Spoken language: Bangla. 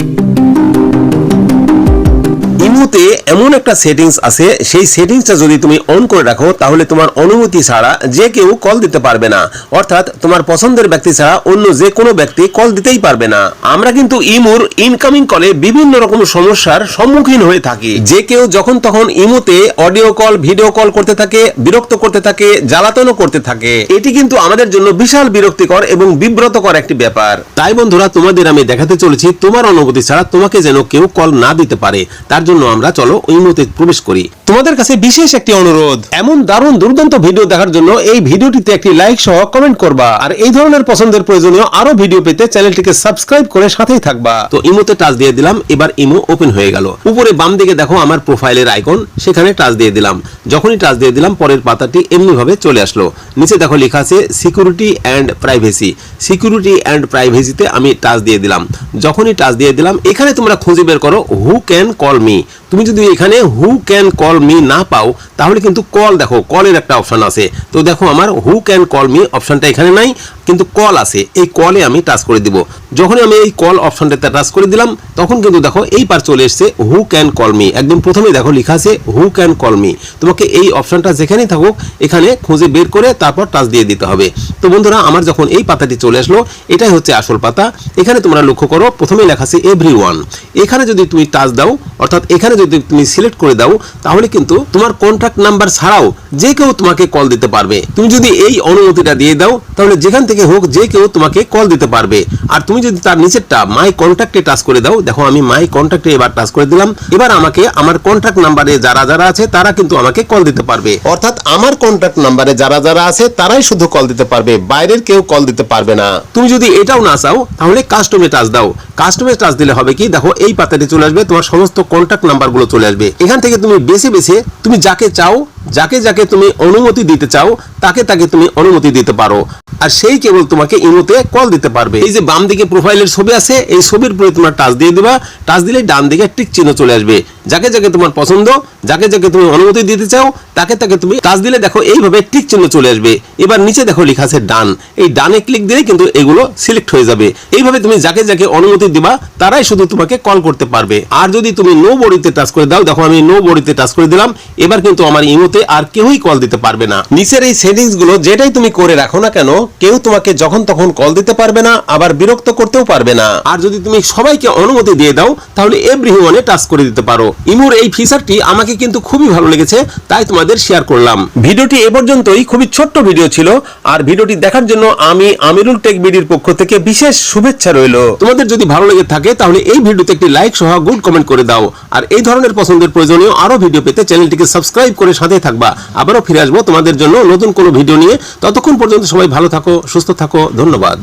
ইমোতে এমন একটা সেটিংস আছে, সেই সেটিংসটা যদি তুমি অন করে রাখো, তাহলে তোমার অনুমতি ছাড়া যে কেউ কল দিতে পারবে না। অর্থাৎ তোমার পছন্দের ব্যক্তি ছাড়া অন্য যে কোনো ব্যক্তি কল দিতেই পারবে না। আমরা কিন্তু ইমোর ইনকামিং কলে বিভিন্ন রকম সমস্যার সম্মুখীন হয়ে থাকি। যে কেউ যখন তখন ইমোতে অডিও কল ভিডিও কল করতে থাকে, বিরক্ত করতে থাকে, জ্বালাতনও করতে থাকে। এটি কিন্তু আমাদের জন্য বিশাল বিরক্তিকর এবং বিব্রতকর একটি ব্যাপার। তাই বন্ধুরা, তোমাদের আমি দেখাতে চলেছি, তোমার অনুমতি ছাড়া তোমাকে যেন কেউ কল না দিতে পারে। তার জন্য আমরা চলো ইমোতে প্রবেশ করি। তোমাদের কাছে বিশেষ একটি অনুরোধ, এমন দারুণ দুর্দান্ত ভিডিও দেখার জন্য এই ভিডিওটিতে একটি লাইক সহ কমেন্ট করবা। আর এই ধরনের পছন্দের প্রয়োজনীয় আরও ভিডিও পেতে চ্যানেলটিকে সাবস্ক্রাইব করে সাথেই থাকবা। তো ইমোতে টাচ দিয়ে দিলাম, এবার ইমো ওপেন হয়ে গেল। উপরে বাম দিকে দেখো আমার প্রোফাইলের আইকন সেখানে টাচ দিয়ে দিলাম। যখনই টাচ দিয়ে দিলাম, পরের পাতাটি চলে আসলো। নিচে দেখো লেখা আছে security and privacy security and প্রাইভেসিতে আমি টাচ দিয়ে দিলাম। যখনই টাচ দিয়ে দিলাম, এখানে তোমরা খুঁজে বের করো হু ক্যান কল মি তুমি যদি এখানে হু ক্যান কল মি না পাও, তাহলে কিন্তু কল দেখো কলের একটা অপশান আছে। তো দেখো আমার হু ক্যান কল মি অপশানটা এখানে নাই কিন্তু কল আছে, এই কলে আমি টাচ করে দিব। যখনই আমি এই কল অপশনটাতে টাচ করে দিলাম, তখন কিন্তু দেখো এই পার চলে এসছে হু ক্যান কল মি একদম প্রথমেই দেখো লেখা আছে হু ক্যান কল মি তোমাকে এই অপশনটা যেখানেই থাকুক, এখানে খুঁজে বের করে তারপর টাচ দিয়ে দিতে হবে। তো বন্ধুরা, আমার যখন এই পাতাটি চলে আসলো, এটাই হচ্ছে আসল পাতা। এখানে তোমরা লক্ষ্য করো, প্রথমেই লেখা আছে এভরি ওয়ান এখানে যদি তুমি টাচ দাও, অর্থাৎ এখানে যদি তুমি সিলেক্ট করে দাও, তাহলে কিন্তু তোমার কন্ট্যাক্ট নাম্বার ছাড়াও যে কেউ তোমাকে কল দিতে পারবে। তুমি যদি এই অনুমতিটা দিয়ে দাও, তাহলে যেখান থেকে হোক, যে কেউ তোমাকে কল দিতে পারবে। আর তুমি যদি তার নিচেরটা মাই কন্ট্যাক্টে টাচ করে দাও, দেখো আমি মাই কন্ট্যাক্টে এবার টাচ করে দিলাম। এবার আমাকে আমার কন্ট্যাক্ট নাম্বারে যারা যারা আছে, তারা কিন্তু আমাকে কল দিতে পারবে। অর্থাৎ আমার কন্ট্যাক্ট নাম্বারে যারা যারা আছে, তারাই শুধু কল দিতে পারবে। বাইরের কেউ কল দিতে পারবে না। তুমি যদি এটাও না চাও, তাহলে কাস্টমে টাচ দাও। কাস্টমে টাচ দিলে হবে কি, দেখো এই পাতাটি চলে আসবে, তোমার সমস্ত কন্ট্যাক্ট নাম্বারগুলো চলে আসবে। এখান থেকে তুমি বেছে বেছে, তুমি যাকে চাও, যাকে যাকে তুমি অনুমতি দিতে চাও, তাকে তাকে তুমি অনুমতি দিতে পারো। আর সেই কেবল তোমাকে ইমোতে কল দিতে পারবে। এই যে বাম দিকে প্রোফাইলের ছবি আছে, এই ছবির উপরে তোমার টাচ দিয়ে দিবা। টাচ দিলে ডান দিকে টিক চিহ্ন চলে আসবে। যাকে যাকে তোমার পছন্দ, যাকে যাকে তুমি অনুমতি দিতে চাও, তাকে তাকে তুমি টাচ দিলে দেখো এইভাবে টিক চিহ্ন চলে আসবে। এবার নিচে দেখো লেখা আছে ডান। এই ডানে ক্লিক দিলে কিন্তু এগুলো সিলেক্ট হয়ে যাবে। এইভাবে তুমি যাকে যাকে অনুমতি দিবা, তারাই শুধু তোমাকে কল করতে পারবে। আর যদি তুমি নো বডিতে টাচ করে দাও, দেখো আমি নো বডিতে টাচ করে দিলাম, এবার কিন্তু আমার ইমোতে আর কেউই কল দিতে পারবে না। নিচের এই সেটিংসগুলো যেটাই তুমি করে রাখো না কেন কেউ তোমাকে যখন তখন কল দিতে পারবে না, আবার বিরক্ত করতেও পারবে না। আর যদি তুমি সবাইকে অনুমতি দিয়ে দাও, তাহলে এভরি ওয়ানে টাচ করে দিতে পারো। ইমোর এই ফিচারটি আমাকে কিন্তু খুবই ভালো লেগেছে, তাই তোমাদের শেয়ার করলাম। ভিডিওটি এ পর্যন্তই, খুবই ছোট্ট ভিডিও ছিল, আর ভিডিওটি দেখার জন্য আমি আমিরুল টেক বিডির পক্ষ থেকে বিশেষ শুভেচ্ছা রইল। তোমাদের যদি ভালো লেগে থাকে, তাহলে এই ভিডিওতে একটি লাইক সহ গুড কমেন্ট করে দাও। আর এই ধরনের পছন্দের প্রয়োজনীয় আরও ভিডিও পেতে চ্যানেলটিকে সাবস্ক্রাইব করে সাথে থাকবা। আবারও ফিরে আসব তোমাদের জন্য নতুন কোনো ভিডিও নিয়ে। ততক্ষণ পর্যন্ত সবাই ভালো থাকো সুস্থ থাকো ধন্যবাদ।